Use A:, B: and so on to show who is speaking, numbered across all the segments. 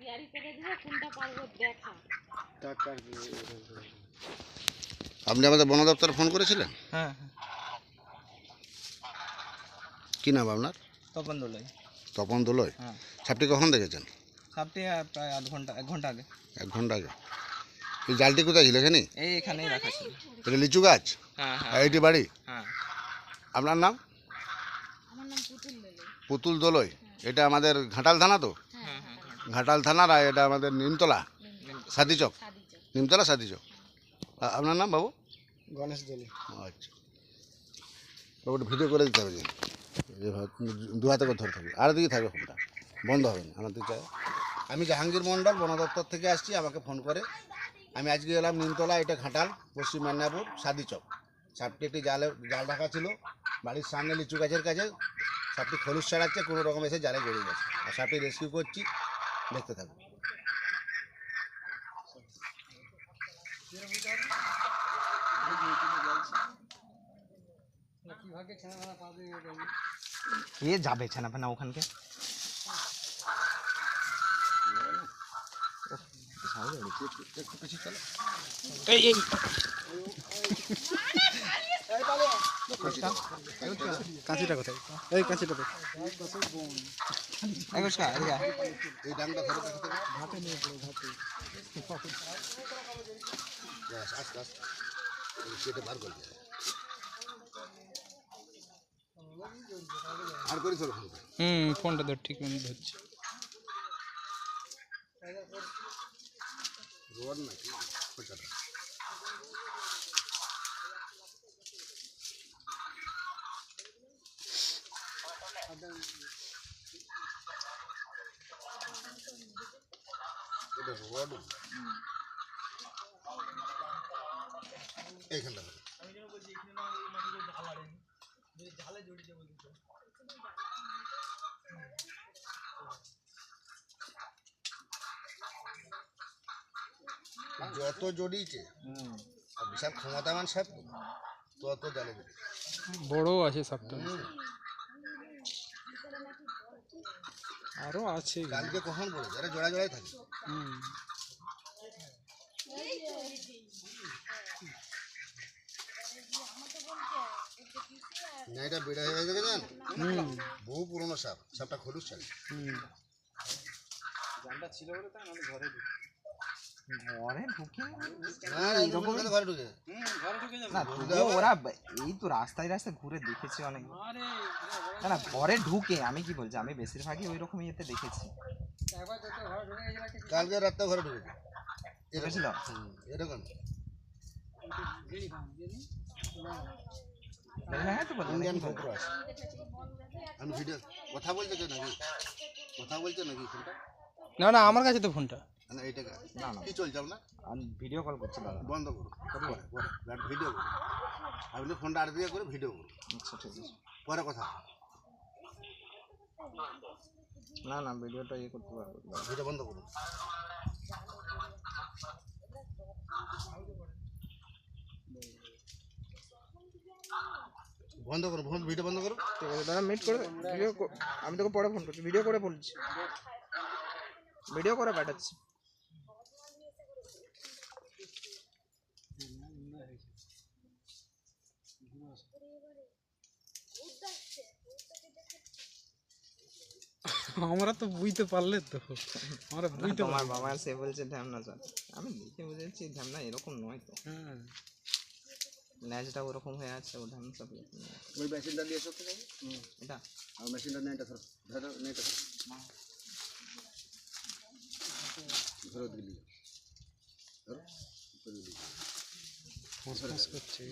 A: করে দিব কোনটা পারব দেখা।
B: আপনি আমাদের বন দপ্তরে ফোন করেছিলেন?
C: হ্যাঁ হ্যাঁ।
B: কি নাম আপনার?
C: তপন দোলাই।
B: তপন দোলয়
C: হ্যাঁ।
B: সাপটি কখন দেখেছেন?
C: সাপটি প্রায় আধ ঘণ্টা এক ঘণ্টা আগে।
B: এক ঘণ্টা আগে। এই জালটি কোথায় ছিল এখানে?
C: এই এখানেই রাখা ছিল।
B: এটা লিচু গাছ?
C: হ্যাঁ হ্যাঁ।
B: এইটি বাড়ি?
C: হ্যাঁ।
B: আপনার নাম?
A: আমার নাম পুতুল লেলে
B: পুতুল দোলয় এটা আমাদের ঘাটাল থানা তো? ঘাটাল থানার আর এটা আমাদের নিমতলা সাদিচক
A: সাদি চক।
B: নিমতলা সাদিচক আপনার নাম বাবু?
C: গণেশ দোলে।
B: আচ্ছা। বাবু ভিডিও করে দিতে হবে দু হাতে করে ধরে থাকবে। আর দিকে থাকবে ফোনটা। বন্ধ হবে না আমাদের চাই। আমি জাহাঙ্গীর মণ্ডল বন দপ্তর থেকে আসছি আমাকে ফোন করে। আমি আজকে এলাম নিমতলা এটা ঘাটাল পশ্চিম মেদিনীপুর সাদিচক সাপটি একটি জালে জাল রাখা ছিল। বাড়ির সামনে লিচু গাছের কাছে। সাপটি খলুস ছাড়াচ্ছে কোনো রকম এসে জালে জড়িয়ে গেছে। আর সাপটি রেস্কিউ করছি। দেখতে থাকুন
C: কে যাবে ছানা ফানা ওখানকে এই এই
D: কাঁচিটা কোথায়? এই কাঁচিটা। হুম ফোনটা ধর ঠিক মতো ধরছি।
B: রোড নাকি? খোঁচাটা এটা রোড এইখানটা। যত জড়িয়েছে বিশাল ক্ষমতাবান সাপ তো, তত জালে
D: বড় আছে সাপটা আরও আছে
B: কালকে কখন বলে যারা জোড়া জোড়াই থাকে।
D: হুম।
B: না এটা বেড়ে হয়ে গেছে জান বহু পুরনো সাপ। সাপটা খলুস চাল।
D: হুম।
C: ছিল
B: না, এরকম করে ঘরে ঢুকে
C: না তবুও ওরা ব- এই তো রাস্তায় রাস্তায় ঘুরে দেখেছি অনেক না না ঘরে ঢুকে আমি কি বলছি আমি বেশিরভাগই ওই রকম ইয়েতে দেখেছি
B: কালকে রাতটা ঘরে ঢুকেছে
C: দেখেছিল
B: হুম, এরকম
C: হ্যাঁ তো বললাম
B: ইন্ডিয়ান ফোকরো আছে আমি ভিডিও কথা বলছে তো নাকি কথা বলছে নাকি ফোনটা
D: না না আমার কাছে তো ফোনটা
B: না এইটা
C: না না।
B: কি চলছে আপনার?
C: আমি ভিডিও কল করছি দাদা।
B: বন্ধ করুন। পরে পরে ভিডিও করুন। আপনি ফোনটা আর দিয়ে করে ভিডিও করুন।
C: আচ্ছা ঠিক আছে।
B: পরে কথা
C: না না ভিডিওটা ইয়ে করতে পারব।
B: ভিডিও বন্ধ করুন। বন্ধ করুন ফোন ভিডিও বন্ধ
C: ঠিক আছে দাদা মিট করে ভিডিও আমি তোকে পরে ফোন করছি ভিডিও করে বলছি। ভিডিও করে পাঠাচ্ছি।
D: আমরা তো বুঝতে পারলে তো। আমরা বুঝতে
C: তোমার বাবা সে বলছে ধ্যামনা স্যার আমি দেখে বুঝেছি ধ্যামনা এরকম নয় তো।
D: হ্যাঁ।
C: ল্যাজটা ওরকম হয়ে আছে ও ধ্যামনা সব।
B: ওই মেশিনটা দিয়ে তো দেখি।
C: এটা?
B: আর মেশিনটা নেই এটা ধরো। ধরো নেইটা ধরো। ধরো দিলি ধরো। উপরে দিলি।
D: ফোঁস করছে।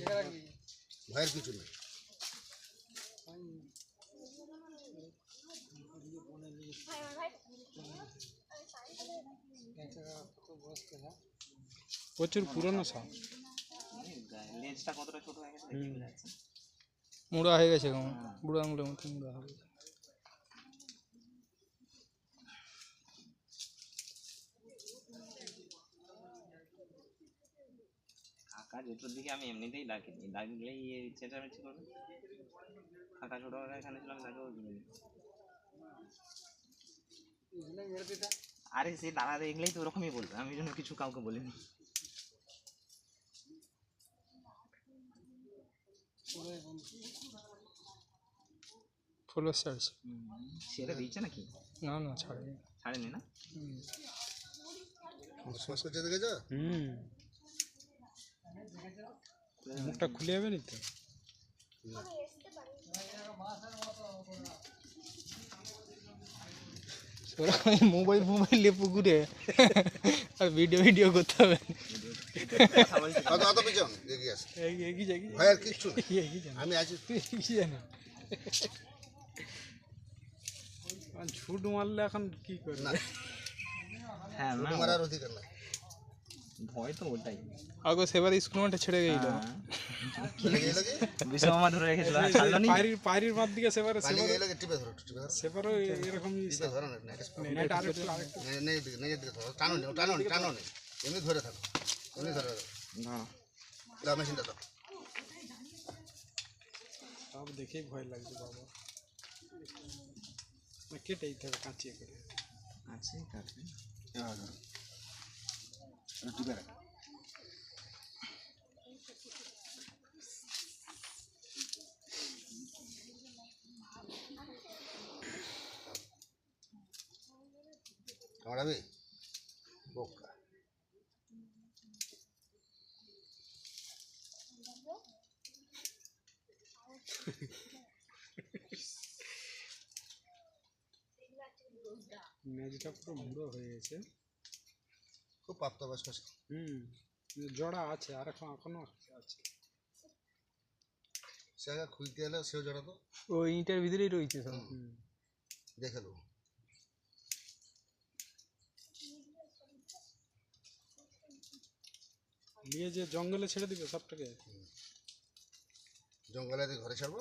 B: ভয়ের কিছু নেই।
D: প্রচুর পুরনো সাপ
C: লেজটা কতটা ছোট হয়ে গেছে
D: মুড়া হয়ে গেছে কেমন বুড়া মুড়ে মতো মুড়া গেছে।
C: কাকা যেটার দিকে আমি এমনিতেই ডাকিনি। ডাকলেই চেঁচামেচি করবে। কাকা ছোটবেলায় এখানে ছিলাম তাকেও আরে সে দাদা দেখলেই তো ওরকমই বলবে আমি ওই জন্য কিছু কাউকে বলিনি। সেটা দিচ্ছে নাকি?
D: না না ছাড়েনি।
C: ছাড়েনি না?
D: হুম। মুখটা খুলে যাবে নি তো মোবাইল মোবাইল নিয়ে পুকুরে আর ভিডিও ভিডিও করতে হবে।
B: আমি আছি।
D: ঝুট মারলে এখন কি করে
C: হ্যাঁ না।
B: ছুটি মারার অধিকার নাই।
C: ভয় তো ওটাই।
D: আগে সেবার স্কুল মাঠে ছেড়ে গেছিল
B: পালিয়ে গেলে কি
C: বিশ্বমামা ধরে রেখেছিল আর ছাড়লো নি?
D: পায়রির পায়রির মার দিকে সেবারে
B: পালিয়ে গেলে কি টিপে ধরো টিপে ধরো।
D: সেবারও এরকমই
B: টিপে ধরো না নেক্সট
D: নেট আরেকটু আরেকটু
B: নিজের দিকে নিজের দিকে ধরো। টানো নি টানো নি টানো নি। এমনি ধরে থাকো এমনি ধরে রাখো
C: দাঁড়াও।
B: দাও মেশিনটা দাও।
D: সব দেখেই ভয় লাগছে বাবা। না কেটে দিতে হবে কাঁচিয়ে করে
C: আছে কাছে
B: এবার ধরো এটা টিপে রাখো কামড়াবি বোকা
D: ম্যাচটা পুরো মুড়ো হয়ে গেছে।
B: প্রাপ্তবয়স্ক।
D: হুম জড়া আছে আর এখন এখনও আছে।
B: সে আগে খুলতে এলে সেও
D: ওই ইঁটের ভিতরেই রয়েছে সব।
B: দেখে দেবো।
D: নিয়ে যে জঙ্গলে ছেড়ে দিবে সবটাকে?
B: জঙ্গলে দিয়ে ঘরে ছাড়বো?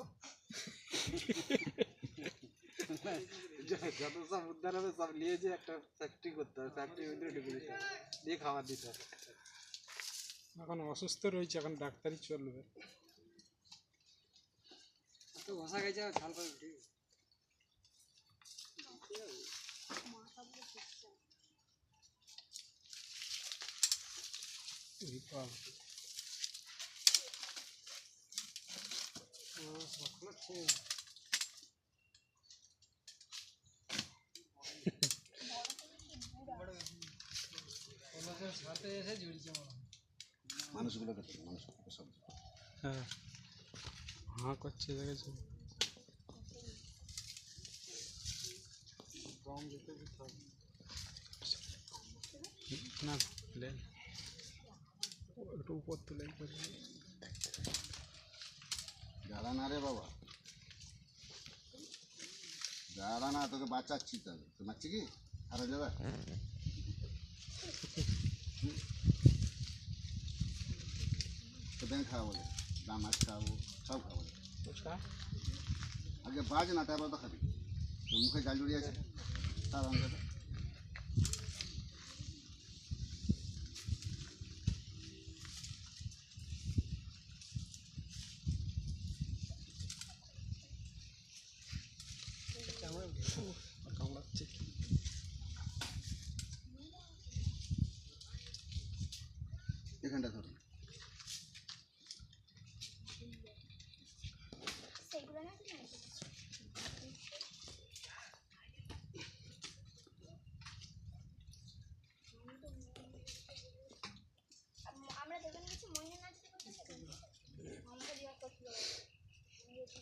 D: যত সব উদ্ধার হবে সব নিয়ে যে একটা ফ্যাক্টরি করতে হবে ফ্যাক্টরির ভিতরে ঢুকে দিয়ে খাবার দিতে হবে। এখন অসুস্থ রয়েছে এখন ডাক্তারই চলবে। তো বসা গেছে ঝাল করে উঠে
B: মানুষগুলো করতে মানুষ সব
D: হ্যাঁ। হাঁ করছে দেখেছ। না একটু উপর তুলে।
B: জ্বালা না রে বাবা। জ্বালা না তোকে বাঁচাচ্ছি তবে তো কি? হারা যাবে তো ব্যাংক খাওয়া বলে দাম মাছ খাওয়াবো সব খাওয়া বলে আগে বাজ না তারপর তো খাবি। মুখে জাল জড়িয়ে আছে। তার অঙ্কটা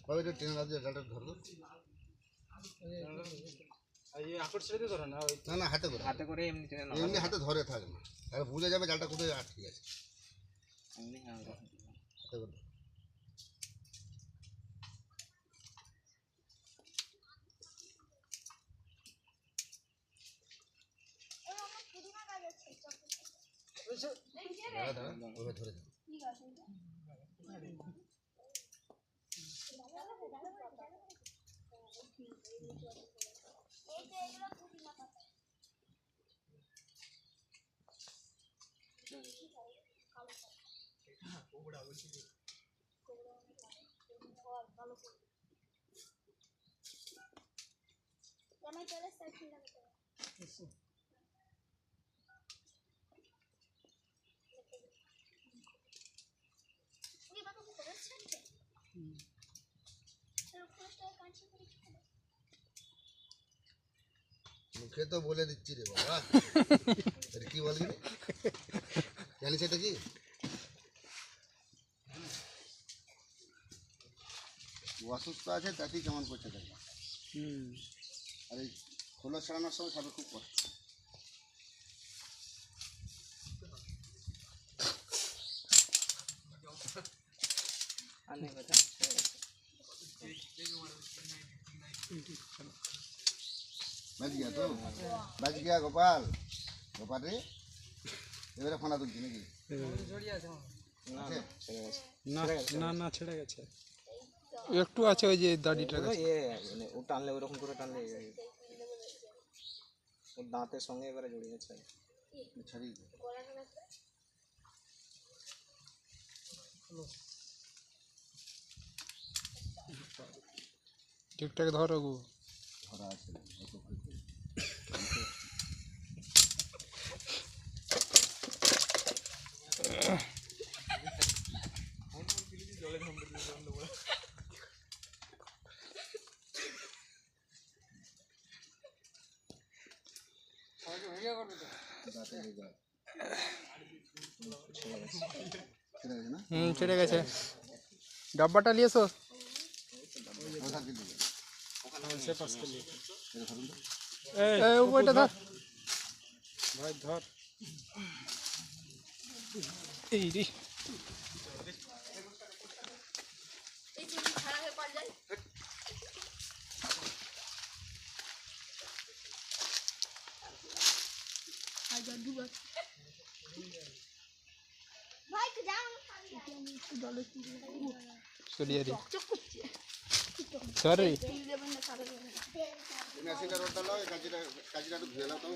B: বাবা এটা ট্রেনের রাজ্যে জালটা ধরো।
D: এই আকর ছেড়ে দিয়ে ধরে না?
B: না না হাতে করে।
C: হাতে করে এমনি টেনে
B: এমনি হাতে ধরে থাকে না। তাহলে বুঝে যাবে জালটা কোথায় আটকে গেছে
C: এমনি হ্যাঁ,
B: হাতে করে। দাঁড়া দাঁড়া ওইভাবে ধরে দাও। কোবড়া বলছি ভালো করে মুখে তো বলে দিচ্ছি রে বাবা। এটা কি বলবি? জানিস এটা কি? অসুস্থ আছে তাতেই কেমন করছে দেখবা
D: হুম।
B: আর এই খোলা ছাড়ানোর সময় সবাই খুব কষ্ট। তো? বাজ গিয়া গোপাল। গোপাল রে এবারে ফোনা তুলছি নাকি?
C: না না ছেড়ে গেছে।
D: না না না ছেড়ে গেছে। একটু আছে ওই যে দাড়িটা
C: ওই মানে ও টানলে ওরকম করে টানলে ওর দাঁতের সঙ্গে এবারে জড়িয়ে গেছে।
B: ছাড়ি
D: ঠিকঠাক ধরো গো।
B: ধরা আছে অত ভয় করি না। দাঁতে লেগে যায়। ছেড়ে গেছে না
D: হুম ছেড়ে গেছে ডাব্বাটা নিয়েছো
B: কোথা থেকে দিবে?
D: সে পাশ থেকে
B: এটা ধরুন তো।
D: এই ওইটা ধর ভাই ধর এই রে সরিয়ে রে ধর রে
B: তুমি আসিটা রোডটা লাও, এই কাঁচিটা- কাঁচিটা একটু ধুয়ে তো।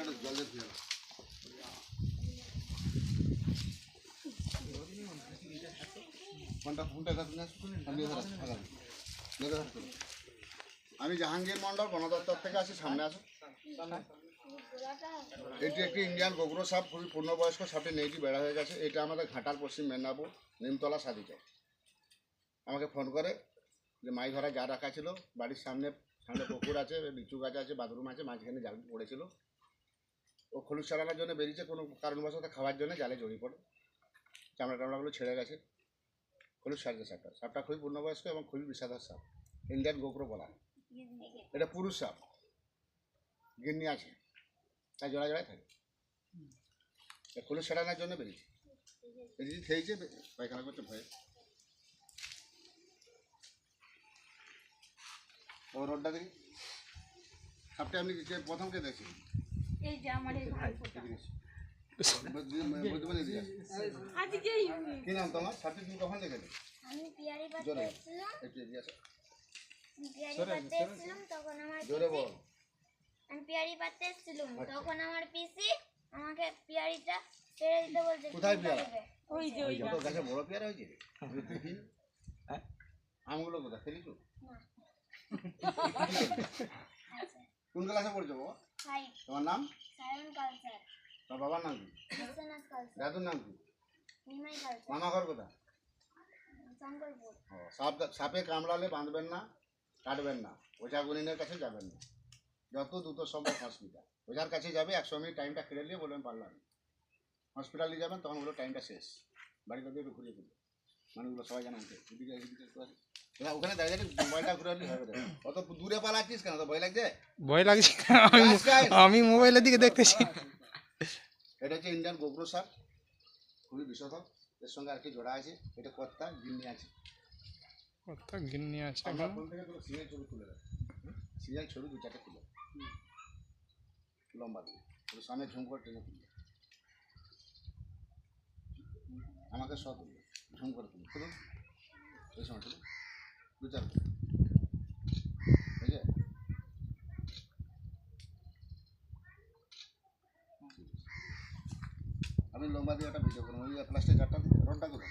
B: একটু জল দিয়ে ধুয়ে নিয়ে আসো। আমি জাহাঙ্গীর মন্ডল বন দপ্তর থেকে আসি সামনে আসো এটি একটি ইন্ডিয়ান গোগ্রো সাপ, খুবই পূর্ণবয়স্ক সাপটি নেইটি বেড়া হয়ে গেছে। এটা আমাদের ঘাটাল, পশ্চিম মেদিনীপুর, নিমতলা সাদিতে। আমাকে ফোন করে যে মাছ ধরা যা রাখা ছিল, বাড়ির সামনে সামনে পুকুর আছে, লিচু গাছ আছে, বাথরুম আছে, মাঝখানে জাল পড়েছিল। ও খলুস চালানোর জন্য বেরিয়েছে, কোনো কারণবশত খাওয়ার জন্য জালে জড়িয়ে পড়ে। চামড়া টামড়াগুলো ছেড়ে গেছে। খলুস ছাড়ছে সাপটা। সাপটা খুবই পূর্ণবয়স্ক এবং খুবই বিষাদার সাপ। ইন্ডিয়ান গোগ্রো বলা। এটা পুরুষ সাপ। গিন্নি আছে। তাই জোড়া জোড়ায় থাকে। খলুস ছাড়ানোর জন্য বেরিয়েছে। বেরিয়ে খেয়েছে পায়খানা করতে ভয়ে। ও রোডটা দেখি। সাপটা আপনি যে প্রথম কে দেখছি
A: এই যে আমার এই ভাইফোঁটা।
B: কি নাম তোমার? সাপটি তুমি কখন দেখেছ?
E: আমি পিয়ারি
B: জোরে বল।
E: আমি পিয়ারি পাড়তে এসেছিলাম তখন আমার পিসি আমাকে পিয়ারিটা ছেড়ে দিতে বলছে
B: কোথায় পেয়ারা?
A: ওই যে ওই
B: গাছে বড় পেয়ারা হয়েছে দেখি।
C: হ্যাঁ?
B: আমগুলো কোথায়? খেলিছো
E: না।
B: কোন ক্লাসে পড়ছো বাবা?
E: হাই
B: তোমার নাম?
E: সায়ন কালচার।
B: তোমার বাবার নাম কি?
E: বিশ্বনাথ কালচার।
B: দাদুর নাম কি?
E: নিমাই কালচার।
B: মামা ঘর কোথায়?
E: শঙ্করপুর।
B: সাপ সাপে কামড়ালে বাঁধবেন না কাটবেন না। ওঝা গুনিনের কাছে যাবেন না। যত দ্রুত সম্ভব হসপিটাল ওঝার কাছে যাবে একশো মিনিট টাইমটা কেড়ে নিয়ে বলবেন পারলাম না। হসপিটালে যাবেন তখন ওগুলো টাইমটা শেষ। বাড়িতে একটু ঘুরিয়ে দিবে। মানে ওগুলো সবাই জানেন ওখানে দাঁড়িয়ে মোবাইলটা ঘুরে হবে অত দূরে পালাচ্ছিস কেন? তো ভয় লাগছে?
D: ভয় লাগছে আমি মোবাইলের দিকে দেখতেছি।
B: এটা হচ্ছে ইন্ডিয়ান খুবই এর সঙ্গে আরেকটি জোড়া আছে? এটা কর্তা গিন্নি আছে।
D: গিন্নি আছে
B: আমরা ফোন থেকে তোর সিরিয়াল ছবি তুলে দেয় সিরিয়াল ছবি দু চারটে তুলে লম্বা দিয়ে ওর সামনে ঝুম করে টেনে তুলবে। আমাকে সব তুলবে ঝুম করে তুলবে। তুলুন এই সময় তুলুন দু চার ঠিক আছে আমি লম্বা দিয়ে একটা ভিডিও করব। ওই প্লাস্টিক চারটা রডটা করুন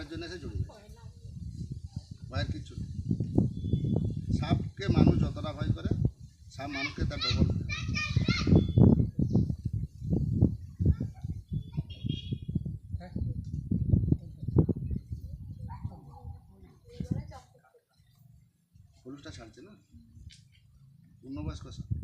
B: খাবারের জন্য এসে জড়িয়ে যায় ভয়ের কিচ্ছু নেই। সাপকে মানুষ যতটা ভয় করে, সাপ মানুষকে তার ডবল হলুদটা ছাড়ছে না? পূর্ণবয়স্ক সাপ।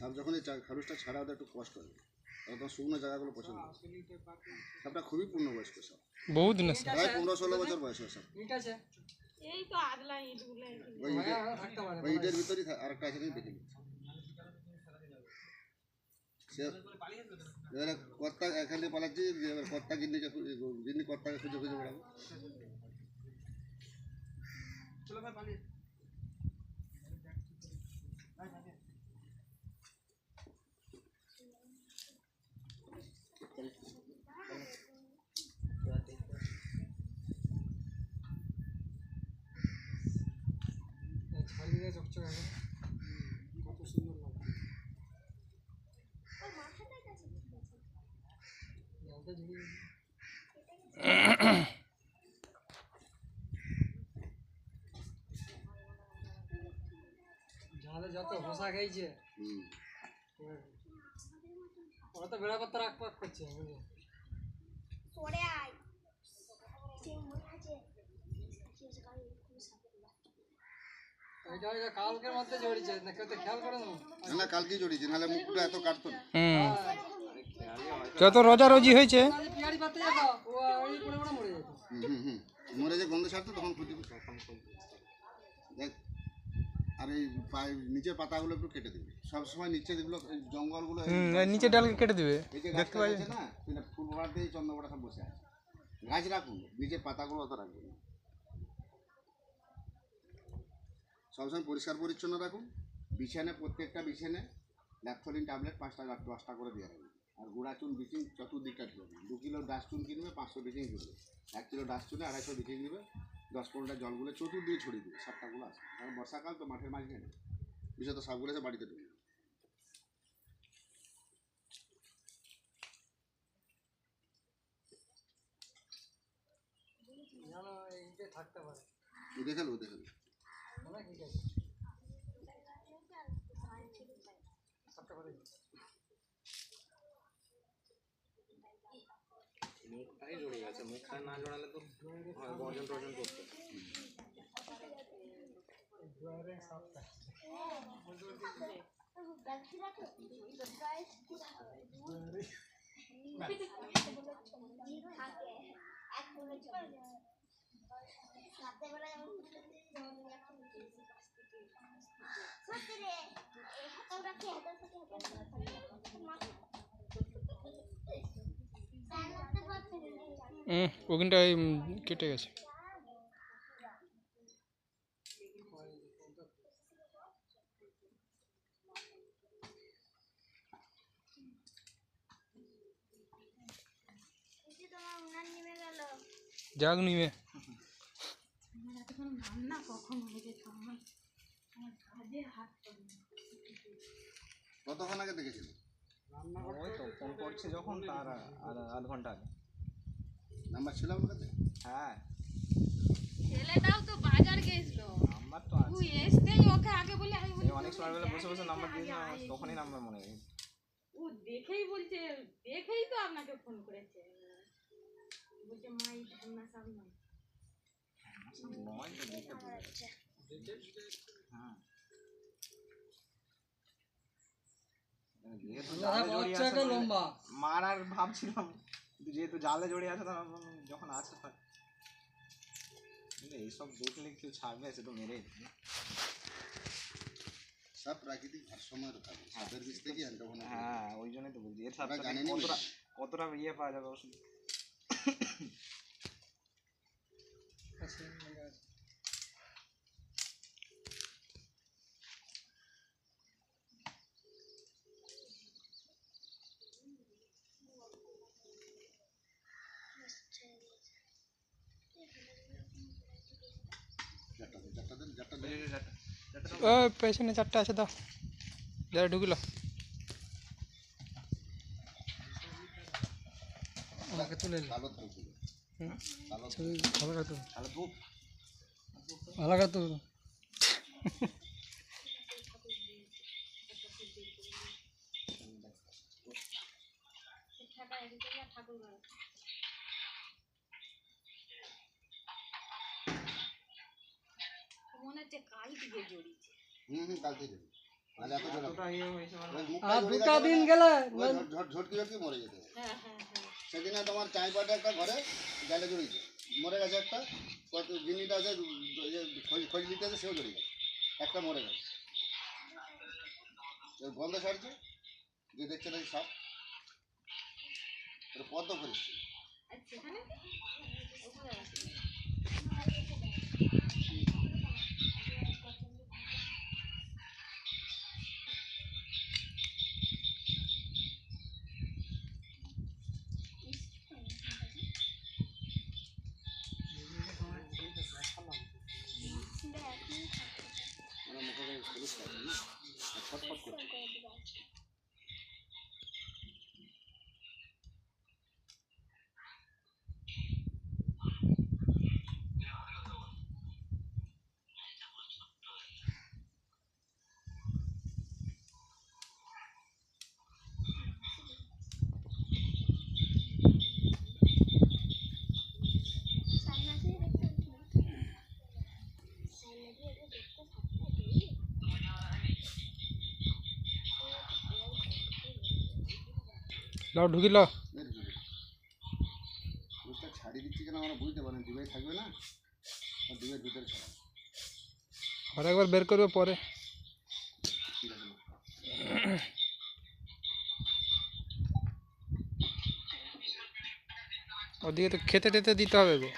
B: সাপ যখন এই চা- খারুসটা ছাড়া ওদের একটু কষ্ট হয়। তখন শুকনো জায়গাগুলো পছন্দ সাপটা খুবই পূর্ণবয়স্ক সাপ
F: বহুত না
B: প্রায় পনেরো ষোলো বছর বয়স সাপ
A: এই তো আদলা ইটগুলো
B: ওই ইটের ভিতরেই আরেকটা আছে দেখে এবারে কর্তা এখান থেকে পালাচ্ছি এবার কর্তা গিন্নিকে খুঁজে গিন্নি কর্তাকে খুঁজে খুঁজে বেড়াবো।
F: কত যাদের যত হোসা খাইছে। ওরা তো বেড়া করতে রাখ পাক করছে বুঝলি?
G: সরে আয়।
F: কালকের মধ্যে জড়িয়েছে না কেউ তো খেয়াল করে না
B: কালকেই জড়িয়েছি নাহলে মুখটা এত কাটতো না।
E: যত রোজারোজি হয়েছে।
F: মরে
B: যে গন্ধ ছাড়তো তখন খুঁজে দেখ আর এই পায়ে নিচের পাতাগুলো একটু কেটে দিবি। সবসময় নিচে যেগুলো জঙ্গলগুলো
E: নিচে ডাল কেটে দিবে।
B: না ফুল ভরাতে চন্দ্রপড়া সব বসে আছে। গাছ রাখুন নিচের পাতাগুলো অত রাখবেন না। সবসময় পরিষ্কার পরিচ্ছন্ন রাখুন। বিছানে প্রত্যেকটা বিছানে ল্যাপথলিন ট্যাবলেট পাঁচটা দশটা করে দিয়ে রাখবেন আর গুঁড়া চুন বিচিং চতুর্দিকটা ঢুকবে দু কিলো ডাস্ট চুন কিনবে পাঁচশো বিচিং ঢুকবে এক কিলো ডাস্ট চুনে আড়াইশো বিচিং দিবে দশ পনেরোটা জলগুলো চতুর্দিকে ছড়িয়ে দিবে সাপটাগুলো আছে। কারণ বর্ষাকাল তো মাঠের মাঝখানে। বিশেষত সাপগুলো এসে বাড়িতে ঢুকবে।
F: থাকতে পারে।
B: ও দেখে লো দেখে
F: ঠিক আছে। সবটা করে
C: মুখটাই জড়ে গেছে মুখটা না জড়ালে তো হয়, গর্জন টর্জন করতো
E: হুম, ওখানটায় উম, কেটে গেছে। যাক নিবে।
A: হয়ে।
B: কতক্ষণ আগে দেখেছিলেন
C: ওই তো ফোন করছে যখন তার আধ ঘণ্টা আগে।
B: নাম্বার ছিল আপনার কাছে?
C: হ্যাঁ।
A: ছেলেটাও তো বাজার গেছিল।
C: নাম্বার তো আছে।
A: তুই এসতেই ওকে আগে বলে আমি বলি
C: অনেক সময় বেলা বসে বসে নাম্বার দিয়ে তখনই নাম্বার মনে গেছে
A: ও দেখেই বলছে দেখেই তো আপনাকে ফোন করেছে। বলছে মা এই ঠান্ডা সাপ নয়।
C: নয়? তো দেখে হ্যাঁ তাহলে মারার ভাবছিলাম যেহেতু জালে জড়িয়ে আছে তখন ভাবলাম যখন আছে থাক। কিন্তু এইসব দেখলে কেউ ছাড়বে সে তো মেরে দিবে।
B: সব প্রাকৃতিক ভারসাম্য থাকে সাপের বিষ থেকে অ্যান্টোভেনাম
C: হ্যাঁ ওই জন্যই তো বলছি এর সাথে
B: আমরা জানি না
C: কতটা কতটা ইয়ে পাওয়া যাবে ওষুধ
B: চারটা দিন, চারটা দিন, চারটা দিন।
H: ও পেছনে চারটে আছে দাও। যারা ঢুকলো। আমাকে তুলে
B: কালো থাকবে কালো
H: আলাদা তো
C: তাহলে ধূপ
H: আলাদা তো
A: ঠাকা এদিকে না ঠাকুর ঘর মনে হচ্ছে কাল দিকে জড়িয়েছে।
B: হুম হুম কাল থেকে।
C: ইয়ে মানে।
B: মুখটা দুটা দিন গেলে ঝটকি ঝটকি মরে যেতে
A: হ্যাঁ হ্যাঁ হ্যাঁ।
B: সেদিনে তোমার চাই পাটে একটা ঘরে জালে জড়িয়েছে মরে গেছে একটা। কত জিনিটা আছে ইয়ে খোঁজ দিতে আছে সেও জড়িয়ে গেছে। একটা মরে গেছে। গন্ধ ছাড়ছে। যে দেখছে নাকি সাপ। পদ্ম করেছে মুখে
H: লাও ঢুকিল
B: মেরে দিবে ছাড়িয়ে দিচ্ছে কেন আমরা বুঝতে পারি ডিবাই থাকবে না? আর ডিবের ভিতরে ছাড়া
H: আর একবার বের করবে পরে। ওদিকে তো খেতে টেতে দিতে হবে গো।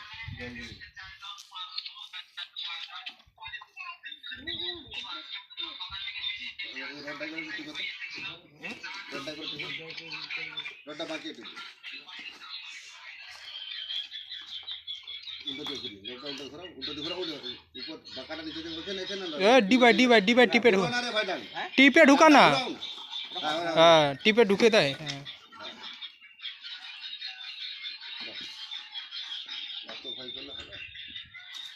H: ঢুকা
B: না ঘোরাও। হ্যাঁ, হ্যাঁ,
H: হ্যাঁ টিপে ঢুকে দেয় হ্যাঁ
B: এত ভয় করলে হবে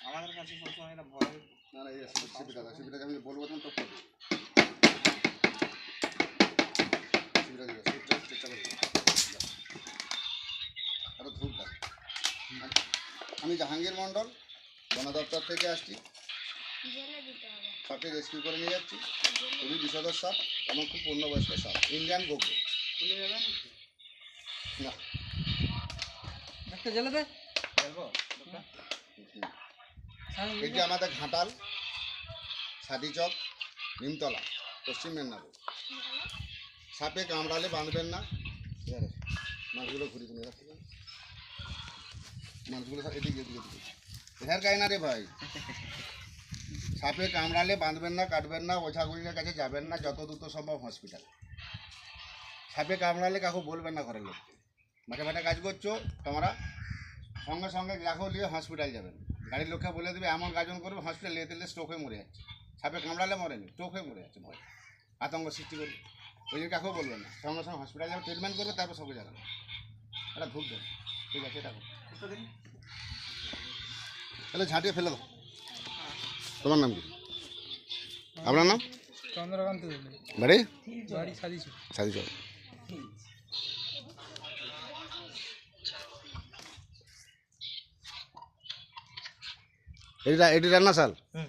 C: আমাদের কাছে সবসময় এটা ভয়
B: না না এই সিপিটা দাও সিপিটা আমি বলব তখন তো করবে সিপিটা দিও সিপিটা চেষ্টা করবে আমি জাহাঙ্গীর মণ্ডল বন দপ্তর থেকে আসছি। সাপকে রেস্কিউ করে নিয়ে যাচ্ছি। খুবই বিষধর সাপ এবং খুব পূর্ণবয়স্ক সাপ ইন্ডিয়ান গোগ্র না। এটি আমাদের ঘাটাল সাদিচক নিমতলা পশ্চিম মেদিনীপুর। সাপে কামড়ালে বাঁধবেন না। ঠিক আছে। মাছগুলো ঘুরি ঘুরে রাখতে সব এদিকে এদিকে এদিকে এখানে কাই না রে ভাই? সাপে কামড়ালে বাঁধবেন না, কাটবেন না ওঝাগুলির কাছে যাবেন না, যত দ্রুত সম্ভব হসপিটাল সাপে কামড়ালে কাকু বলবেন না ঘরের লোককে। মাঠে মাঠে কাজ করছ, তোমরা সঙ্গে সঙ্গে দেখো নিয়ে হসপিটাল যাবেন। গাড়ির লোককে বলে দেবে, এমন গাজন করবে হসপিটাল নিয়ে দিলে স্ট্রোক হয়ে মরে যাচ্ছে। সাপে কামড়ালে মরেনি স্ট্রোক হয়ে মরে যাচ্ছে, ভয়। আতঙ্ক সৃষ্টি করবে ওই জন্য কাকেও বলবেন না। সঙ্গে সঙ্গে হসপিটাল যাবে ট্রিটমেন্ট করবে, তারপর সবকে জানাবে। এটা ধূপ দেবে ঠিক আছে, এটা। তাহলে ঝাঁটিয়ে ফেলে দাও। তোমার নাম কি? আপনার নাম?
H: চন্দ্রকান্ত
B: বাড়ি?
H: বাড়ি
B: সাদিচক সাদিচক এটি রান্না সাল
C: হুম।